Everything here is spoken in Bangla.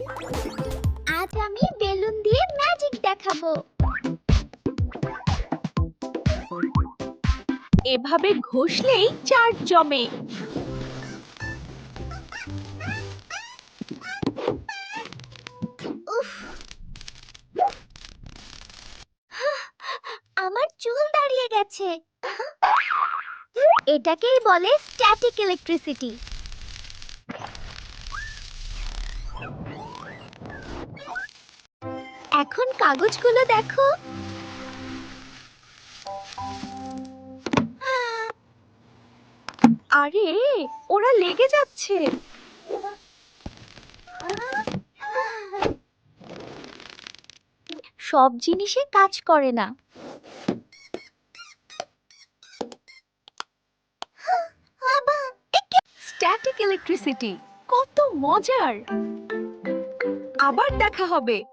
আজ আমি বেলুন দিয়ে ম্যাজিক দেখাবো। এভাবে ঘষলেই চার জমে। উফ। আমার চুল দাঁড়িয়ে গেছে। এটাকেই বলে স্ট্যাটিক ইলেকট্রিসিটি এখন কাগজগুলো দেখো। আরে, ওরা লেগে যাচ্ছে। সব জিনিসে কাজ করে না। স্ট্যাটিক ইলেকট্রিসিটি কত মজার। আবার দেখা হবে।